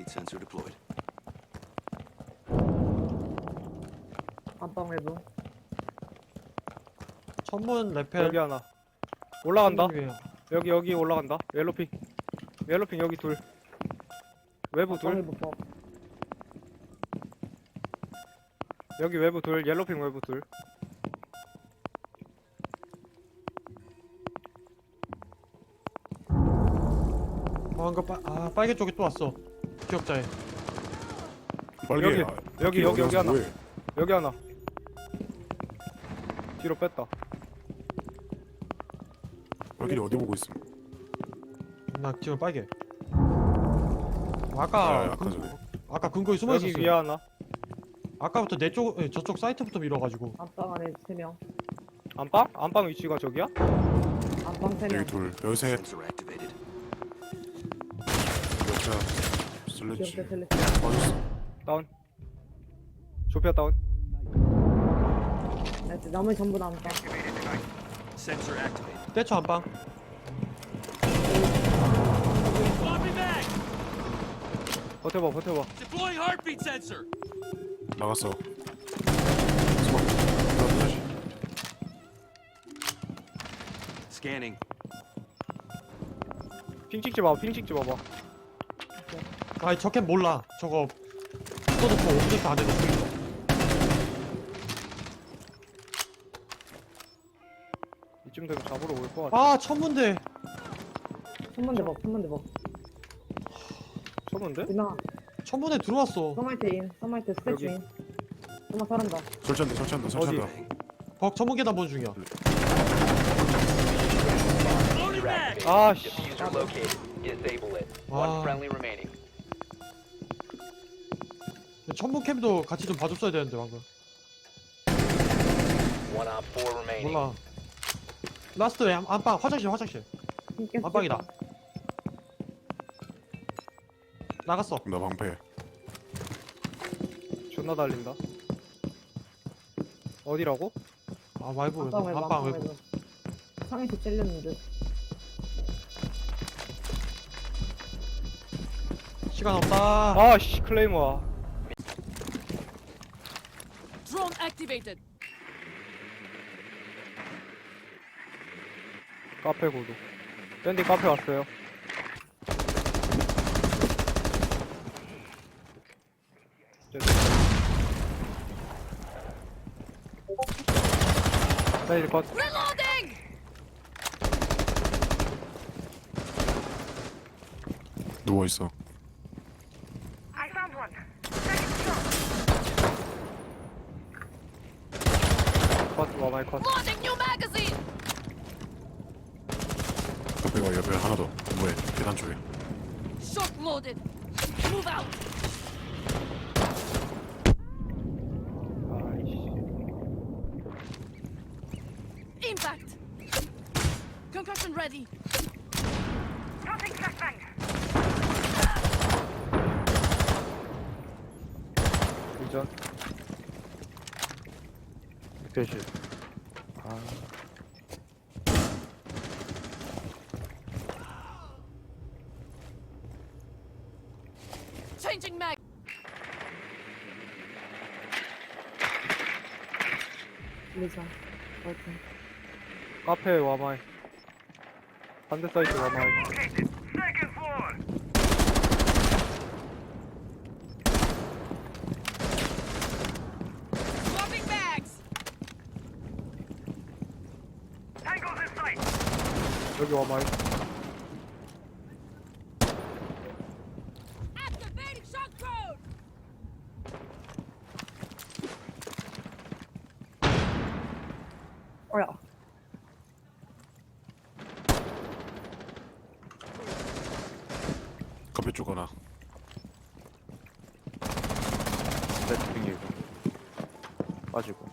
Heartbeat sensor deployed. 안방 외부. 천문 레펠. 여기 하나. 올라간다. 위에요. 여기 여기 올라간다. 옐로핑. 옐로핑 여기 둘. 외부 안방 둘 외부 법. 여기 외부 둘. 옐로핑 외부 둘. 어, 한거 빨, 아 빨개 쪽에 또 왔어 기억자에 빨개. 여기, 아, 여기, 여기, 여기 하나. 여기 하나 뒤로 뺐다 빨길이 어디 보고 있음? 나 지금 빨개 아, 아까 아까 근, 전에. 아까 근거에 숨어 여기 있었어 위에 하나 아까부터 내 쪽 저쪽 사이트부터 밀어가지고 안방 안에 세 명. 안방? 안방 위치가 저기야? 안방 세 명. 여기 둘, 여기 셋. Sensor 슬래치. 기억자 텔레. 빠졌어. 다운 조피아 다운 나이스. 나머지 전부 다 안방. Sensor activated. 떼쳐 한방 back! 버텨봐 버텨봐 Deploying heartbeat sensor! 나갔어. 스마. 다시. Scanning. 핑 찍지 마핑 찍지 마봐 아니 저캔 몰라 저거 써놓고 오브젝트 안에다 쓰기 이쯤 되면 잡으러 올 것 같아 아 천문대 천문대 법. 천문대 법. 쳐본데? 유나. 천문에 들어왔어 서마이트 인. 서마이트 스태치 여기. 인. 정말 잘한다. 설치한다, 설치한다, 설치한다. 벅 천문 계단 본 중이야 back! 아씨 Diffuser located. Disable it. Wow. One friendly remaining. 천문 캠도 같이 좀 봐줬어야 되는데 방금 One op four remaining. 몰라 라스트 안- 안방 화장실 화장실. 안방이다 나갔어 나 방패. 존나 달린다 어디라고? 아 말고 안방 외부. 안방 안방 외부 외부. 상에서 찔렸는데. 시간 없다 아 씨 클레이머야 Drone activated! 카페 고도 밴디 카페 왔어요 밴디 컷 Reloading! 누워 있어. 컷, 와마이 컷. Launching new magazine! 옆에가 옆에 하나 더. 뭐해? 계단 쪽에. Short loaded! Move out! 아이씨. Impact! Concussion ready! 이전. 아. Changing mag! 리자. 파이팅. 카페 와마이. 반대 사이트 와마이. 여기 code! 어야. 카페 쪽 하나. 네, 빙이고. 빠지고.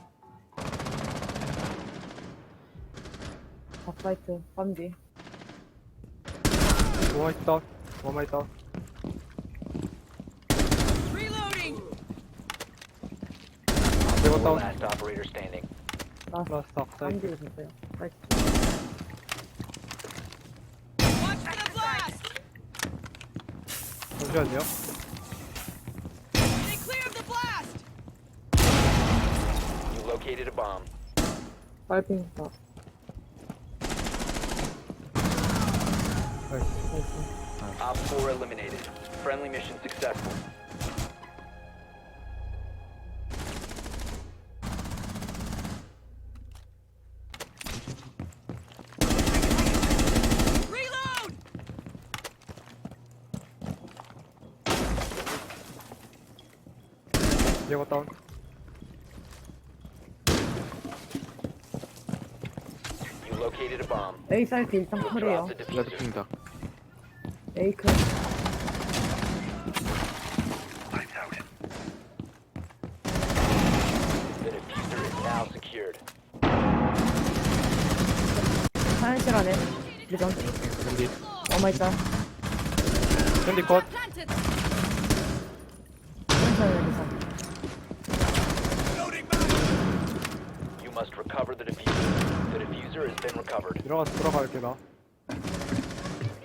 가파이트 반지 와 있다. 와마 있다. Reloading! 대박 다운. Last operator standing. 라스 라스트 앞사이. 반지를 Watch for the blast! 잠시만요. They the blast! You located a bomb. 빨핑 다 Op 4 eliminated. Friendly mission successful. Reload! 얘가 다운 You located a bomb. A 사이트 일단 Drop 클이에요 the diffuser. A 클 The diffuser is now secured. 사연실 안에 리전 샌디 어마 있다 샌디 컷 Planted! 사연실 리전 You must recover the diffuser. The diffuser has been recovered. 들어가서 들어갈게 나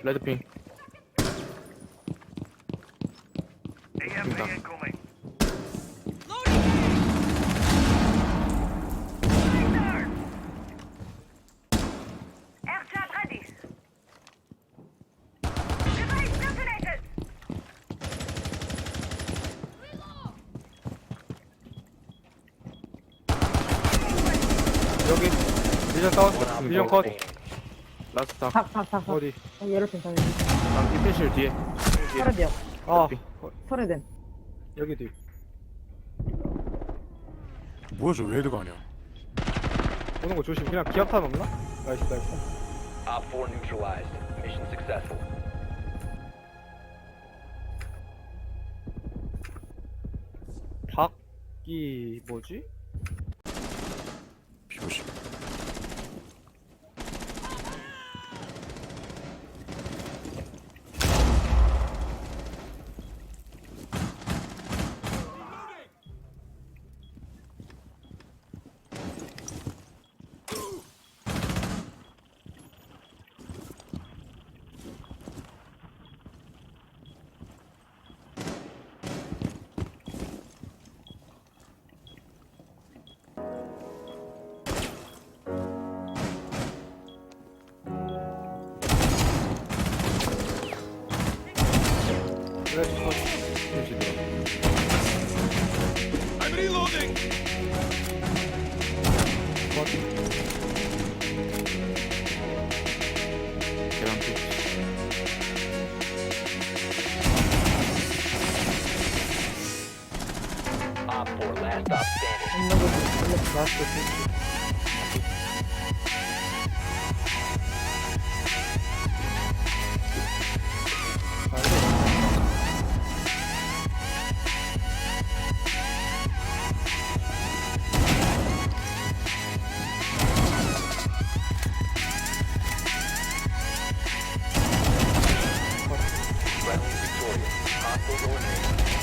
레드핑 여기 리전 다운. 리전 4 컷. 다. 탁탁탁 탁 어디 예로핀 사연 아 디펜실 뒤에. 설레대요 아 설레댐 여기 뒤. 뭐야 저 웨이드가 아니야? 오는 거 조심. 그냥 기압탄 없나? 나이스 나이스. Op 4 neutralized. Mission successful. 박기 뭐지? 그래 컷 디펜실 I'm reloading! 컷 계란 피 Op 4 last stop standing. 없는 거지 라스트 Atolone. Atolone.